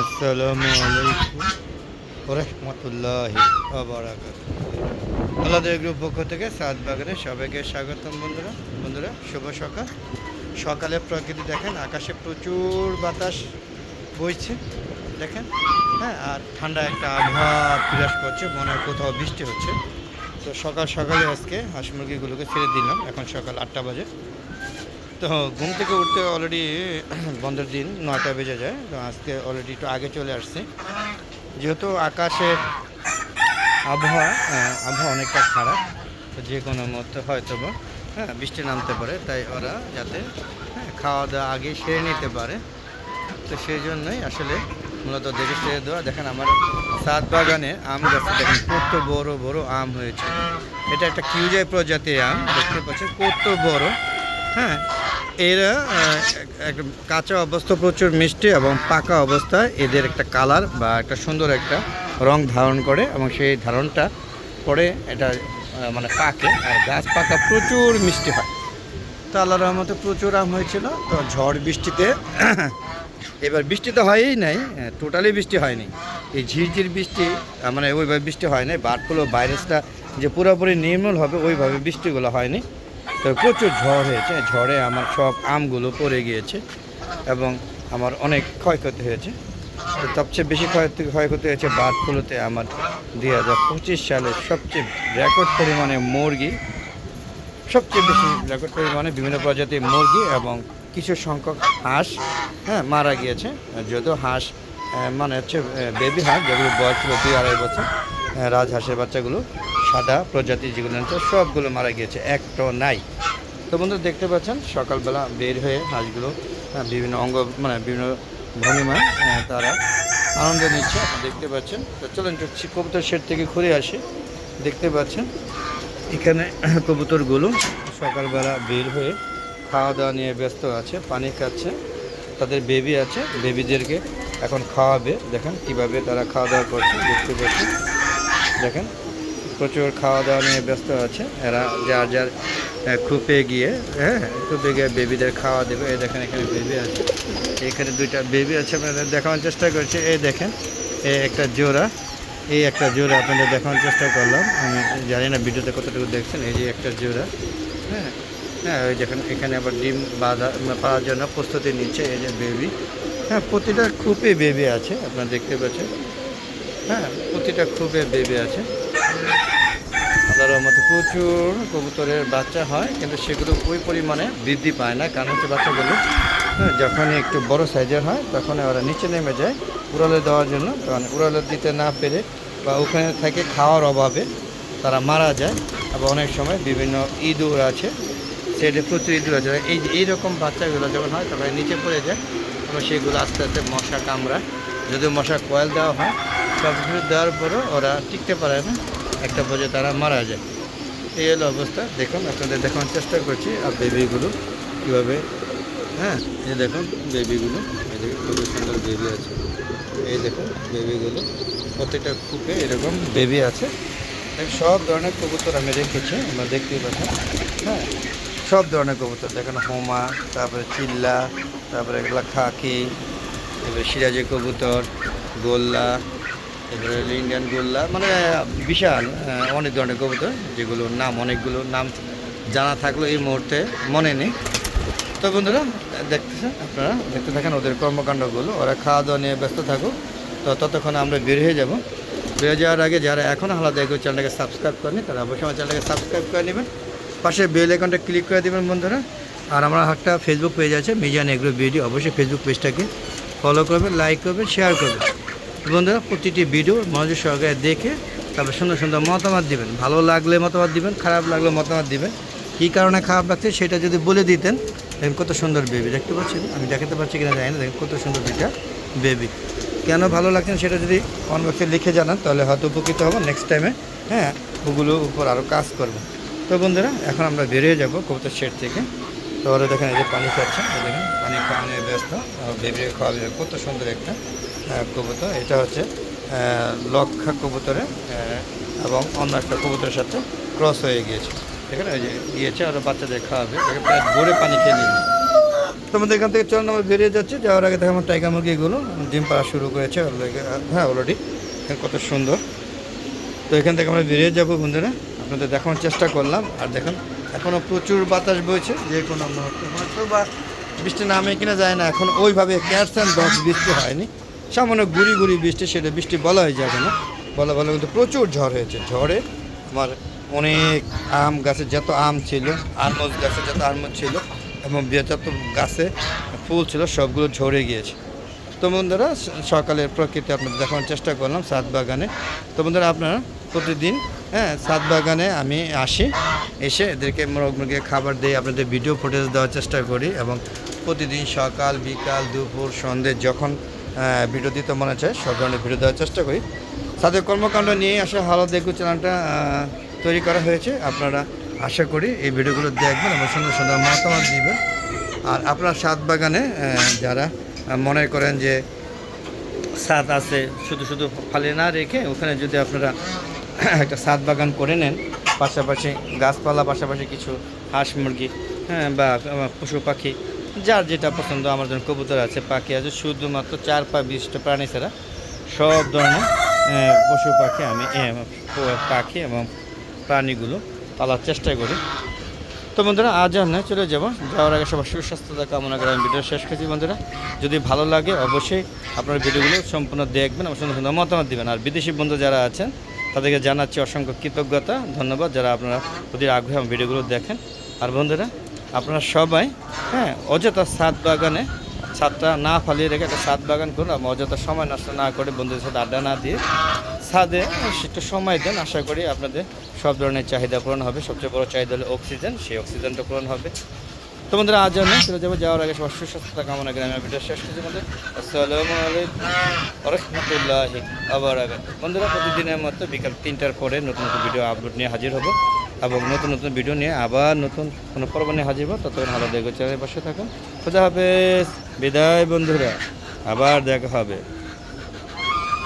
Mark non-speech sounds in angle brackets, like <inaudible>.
আসসালামু আলাইকুম রহমতুল্লাহ আলাদা গ্রুপ পক্ষ থেকে সাত বাগানে সবাইকে স্বাগতম বন্ধুরা। বন্ধুরা, শুভ সকাল। সকালে প্রকৃতি দেখেন, আকাশে প্রচুর বাতাস বইছে, দেখেন? হ্যাঁ আর ঠান্ডা একটা আবহাওয়া বিরাজ করছে, মনে হয় কোথাও বৃষ্টি হচ্ছে। তো সকাল সকালে আজকে হাঁস মুরগিগুলোকে ছেড়ে দিলাম, এখন সকাল আটটা বাজে। তো ঘুম থেকে উঠতে অলরেডি <clears throat> বন্ধের দিন নয়টা বেজে যায়। তো আজকে অলরেডি একটু আগে চলে আসছে। যেহেতু আকাশের আবহাওয়া আবহাওয়া অনেকটা খারাপ তো যে কোনো মতো হয়তো হ্যাঁ বৃষ্টি নামতে পারে তাই ওরা যাতে হ্যাঁ, খাওয়া দাওয়া আগে সেরে নিতে পারে। তো সেই জন্যই আসলে মূলত দেখে সেরে দেওয়া। দেখেন আমার সাত বাগানে আম গাছে দেখেন কত বড় বড় আম হয়েছে। এটা একটা কিউজাই প্রজাতির আম দেখতে পাচ্ছেন? কত বড় হ্যাঁ এরা আহ, এক- এক- কাঁচা অবস্থা প্রচুর মিষ্টি এবং পাকা অবস্থায় এদের একটা কালার বা একটা সুন্দর একটা রং ধারণ করে এবং সেই ধারণটা পরে এটা মানে পাকে। আর গাছ পাকা প্রচুর মিষ্টি হয়। তো আল্লাহ রহমতে প্রচুর আম হয়েছিল। তো ঝড় বৃষ্টিতে <coughs> এবার বৃষ্টি তো হয়ই নাই টোটালি বৃষ্টি হয়নি। এই ঝিরঝির বৃষ্টি মানে ওইভাবে বৃষ্টি হয় নাই। বার্ডগুলো ভাইরাসটা যে পুরোপুরি নির্মূল হবে ওইভাবে বৃষ্টিগুলো হয়নি। তো প্রচুর ঝড় হয়েছে। ঝড়ে আমার সব আমগুলো পড়ে গিয়েছে এবং আমার অনেক ক্ষয়ক্ষতি হয়েছে। সবচেয়ে বেশি ক্ষয়ক্ষতি ক্ষয়ক্ষতি হয়েছে বার্ডগুলোতে আমার দুই হাজার পঁচিশ সালে সবচেয়ে রেকর্ড পরিমাণে মুরগি, সবচেয়ে বেশি রেকর্ড পরিমাণে বিভিন্ন প্রজাতির মুরগি এবং কিছু সংখ্যক হাঁস হ্যাঁ মারা গিয়েছে। যদিও হাঁস মানে হচ্ছে বেবি হাঁস, যেগুলো বয়স ছিল দুই আড়াই বছর রাজহাঁসের বাচ্চাগুলো সাদা প্রজাতি যেগুলো আছে সবগুলো মারা গিয়েছে, একটাও নাই। তো বন্ধু, দেখতে পাচ্ছেন, সকালবেলা বের হয়ে হাঁসগুলো বিভিন্ন অঙ্গ মানে বিভিন্ন ভঙ্গিমায় তারা আনন্দ নিচ্ছে। দেখতে পাচ্ছেন, তো চলুন কবুতর শেড থেকে ঘুরে আসি। দেখতে পাচ্ছেন, এখানে <clears throat> কবুতরগুলো সকালবেলা বের হয়ে খাওয়া দাওয়া নিয়ে ব্যস্ত আছে, পানি খাচ্ছে। তাদের বেবি আছে, বেবিদেরকে এখন খাওয়াবে। দেখেন কীভাবে তারা খাওয়া দাওয়া করছে, দেখতে পাচ্ছেন। দেখেন প্রচুর খাওয়া দাওয়া নিয়ে ব্যস্ত আছে। এরা যার যার খুপে গিয়ে হ্যাঁ খুপে গিয়ে বেবিদের খাওয়া দেবে। এই দেখেন এখানে বেবি আছে। এখানে দুইটা বেবি আছে, আপনাদের দেখানোর চেষ্টা করছি। এই দেখেন, এই একটা জোড়া। এই একটা জোড়া আপনাদের দেখানোর চেষ্টা করলাম। আমি জানি না ভিডিওতে কতটুকু দেখছেন, এই যে একটা জোড়া। হ্যাঁ হ্যাঁ ওই দেখেন, এখানে আবার ডিম বাঁধা, পাওয়ার জন্য প্রস্তুতি নিচ্ছে এই যে বেবি। হ্যাঁ প্রতিটা খুপে বেবি আছে, আপনারা দেখতে পাচ্ছেন। হ্যাঁ প্রতিটা খুপে বেবি আছে। আল্লাহর মতো প্রচুর কবুতরের বাচ্চা হয় কিন্তু সেগুলো ওই পরিমাণে বৃদ্ধি পায় না। কারণ হচ্ছে বাচ্চাগুলো হ্যাঁ, যখনই একটু বড় সাইজের হয় তখন ওরা নিচে নেমে যায় উড়ালে দেওয়ার জন্য। তখন উড়ালে দিতে না পেরে বা ওখানে থেকে খাওয়ার অভাবে তারা মারা যায়। আবার অনেক সময় বিভিন্ন ইঁদুর আছে সেটা প্রচুর ইঁদুর আছে। এই এইরকম বাচ্চাগুলো যখন হয় তখন নিচে পড়ে যায় তখন সেগুলো আস্তে আস্তে মশা কামড়ায়। যদিও মশা কয়েল দেওয়া হয় সব কিছু দেওয়ার পরও ওরা টিকতে পারে না। একটা পর্যায়ে তারা মারা যায়। এই হলো অবস্থা। দেখুন, আপনাদের দেখানোর চেষ্টা করছি আর বেবিগুলো কীভাবে হ্যাঁ এই দেখুন বেবিগুলো এই খুবই সুন্দর বেবি আছে। এই দেখুন বেবিগুলো প্রত্যেকটা কূপে এরকম বেবি আছে। সব ধরনের কবুতর আমি রেখেছি আমরা দেখতেই পাচ্ছি। হ্যাঁ সব ধরনের কবুতর। দেখেন, হোমা, তারপরে চিল্লা, তারপরে এগুলো খাকি, এবারে সিরাজি কবুতর, গোল্লা এবারে হলো ইন্ডিয়ান গোল্লা মানে বিশাল অনেক ধরনের কবুতর যেগুলোর নাম, অনেকগুলো নাম জানা থাকলেও এই মুহূর্তে, মনে নেই। তো বন্ধুরা, দেখতেছেন আপনারা, দেখতে থাকেন ওদের কর্মকাণ্ডগুলো, ওরা খাওয়া দাওয়া নিয়ে ব্যস্ত থাকুক। তো ততক্ষণ আমরা বের হয়ে যাব। বের হয়ে যাওয়ার আগে যারা এখনও আলাদা এগো চ্যানেলটাকে সাবস্ক্রাইব করেনি তারা অবশ্যই আমার চ্যানেলটাকে সাবস্ক্রাইব করে নেবেন। পাশে বেল আইকনটা ক্লিক করে দেবেন বন্ধুরা। আর আমার একটা ফেসবুক পেজ আছে, মিজান এগ্রো ভিডিও অবশ্যই ফেসবুক পেজটাকে ফলো করবেন লাইক করবেন শেয়ার করবেন। বন্ধুরা, প্রতিটি ভিডিও মনোযোগ সহকারে দেখে তারপর সুন্দর সুন্দর মতামত দিবেন। ভালো লাগলে মতামত দিবেন, খারাপ লাগলে মতামত দিবেন। কী কারণে খারাপ লাগছে সেটা যদি বলে দিতেন, দেখেন কত সুন্দর বেবি দেখতে পাচ্ছেন? আমি দেখাতে পারছি কিনা জানি না, দেখেন কত সুন্দর দুইটা বেবি কেন ভালো লাগছেন সেটা যদি কমেন্ট বক্সে লিখে জানান, তাহলে হয়তো উপকৃত হব নেক্সট টাইমে হ্যাঁ ওগুলোর উপর আরও কাজ করব। তো বন্ধুরা, এখন আমরা বেরিয়ে যাব কবুতর শেড থেকে। তো ওরা দেখেন এই যে পানি খাচ্ছে দেখেন, পানি খাওয়া নিয়ে ব্যস্ত বেবি খাওয়া কত সুন্দর একটা কবুতর। এটা হচ্ছে লক্ষা কবুতরে এবং অন্য একটা কবুতরের সাথে ক্রস হয়ে গিয়েছে। ঠিক আছে? ওই যে গিয়েছে আরও বাচ্চাদের খাওয়াবে। প্রায় ভরে পানি খেয়ে নিল। তোমাদের এখান থেকে চলুন আমরা বেরিয়ে যাচ্ছি। যাওয়ার আগে দেখো আমার টাইগার মুরগিগুলো ডিম পাড়া শুরু করেছে। হ্যাঁ অলরেডি কত সুন্দর। তো এখান থেকে আমরা বেরিয়ে যাব, বন্ধুরা। আপনাদের দেখানোর চেষ্টা করলাম। আর দেখুন এখনও প্রচুর বাতাস বইছে। যে কোনো মুহূর্তে। হয়তো বা বৃষ্টি নামে কিনা যায় না। এখন ওইভাবে ক্যারসেন দশ বৃষ্টি হয়নি। সামান্য গুড়ি গুড়ি বৃষ্টি, সেটা বৃষ্টি বলা হয়ে যাবে না। বলা বলা কিন্তু প্রচুর ঝড় হয়েছে। ঝড়ে আমার অনেক আম গাছে যত আম ছিল আরমজ গাছে যত আরমজ ছিল এবং যত গাছে ফুল ছিল, সবগুলো ঝরে গিয়েছে। তো বন্ধুরা সকালের প্রকৃতি আপনাদের দেখানোর চেষ্টা করলাম সাত বাগানে। তো বন্ধুরা, আপনারা প্রতিদিন হ্যাঁ সাত বাগানে আমি আসি, এসে এদেরকে মোরগ মুরগিকে খাবার দিয়ে আপনাদের ভিডিও ফুটেজ দেওয়ার চেষ্টা করি এবং প্রতিদিন সকাল, বিকাল, দুপুর, সন্ধ্যে যখন ভিডিও দিতে মনে চায়, সব ধরনের ভিডিও দেওয়ার চেষ্টা করি। তাদের কর্মকাণ্ড নিয়ে আসা হালো দেখু চ্যানেলটা তৈরি করা হয়েছে। আপনারা আশা করি এই ভিডিওগুলো দেখবেন এবং সুন্দর সুন্দর মতামত দিবেন আর আপনার সাত বাগানে যারা মনে করেন যে ছাদ আছে, শুধু শুধু ফালে না রেখে ওখানে যদি আপনারা একটা ছাদ বাগান করে নেন, পাশাপাশি গাছপালা, পাশাপাশি কিছু হাঁস মুরগি হ্যাঁ বা, পশু পাখি যার যেটা পছন্দ, আমার জন্য কবুতর আছে, পাখি আছে, শুধুমাত্র চার পা বিশিষ্ট প্রাণী ছাড়া সব ধরনের পশু পাখি আমি পাখি এবং প্রাণীগুলো পালার চেষ্টা করি। তো বন্ধুরা, আজ আর নয় চলে যাব। যাওয়ার আগে সবার সুস্বাস্থ্যতা কামনা করে আমি ভিডিও শেষ করছি বন্ধুরা। যদি ভালো লাগে, অবশ্যই আপনার ভিডিওগুলো সম্পূর্ণ দেখবেন এবং সুন্দর সুন্দর মতামত দিবেন। আর বিদেশি বন্ধু যারা আছেন, তাদেরকে জানাচ্ছি অসংখ্য কৃতজ্ঞতা, ধন্যবাদ। যারা আপনারা প্রতি আগ্রহে, আমার ভিডিওগুলো দেখেন। আর বন্ধুরা আপনারা সবাই হ্যাঁ অযথা সাত বাগানে, ছাদটা না ফালিয়ে রেখে একটা ছাদ বাগান করুন অযথা সময় নষ্ট না করে বন্ধুদের সাথে আড্ডা না দিয়ে ছাদে একটু সময় দেন, আশা করি আপনাদের সব ধরনের চাহিদা পূরণ হবে। সবচেয়ে বড় চাহিদা হলো অক্সিজেন, সেই অক্সিজেনটা পূরণ হবে। তো আজ আমি চলে যাব যাওয়ার আগে সবার সুস্বাস্থ্য কামনা করে আমি ভিডিও শেষ করছি বন্ধু আসসালামু আলাইকুম রহমতুল্লাহি আবার আগে বন্ধুরা, প্রতিদিনের মতো বিকাল তিনটার পরে নতুন নতুন ভিডিও আপলোড নিয়ে হাজির হব। এবং নতুন নতুন ভিডিও নিয়ে আবার নতুন কোনো পর্ব নিয়ে হাজির হব। ততক্ষণ ভালো দেখো চ্যানেলে বসে থাকুন। খোদা হাফেজ। বিদায় বন্ধুরা। আবার দেখা হবে।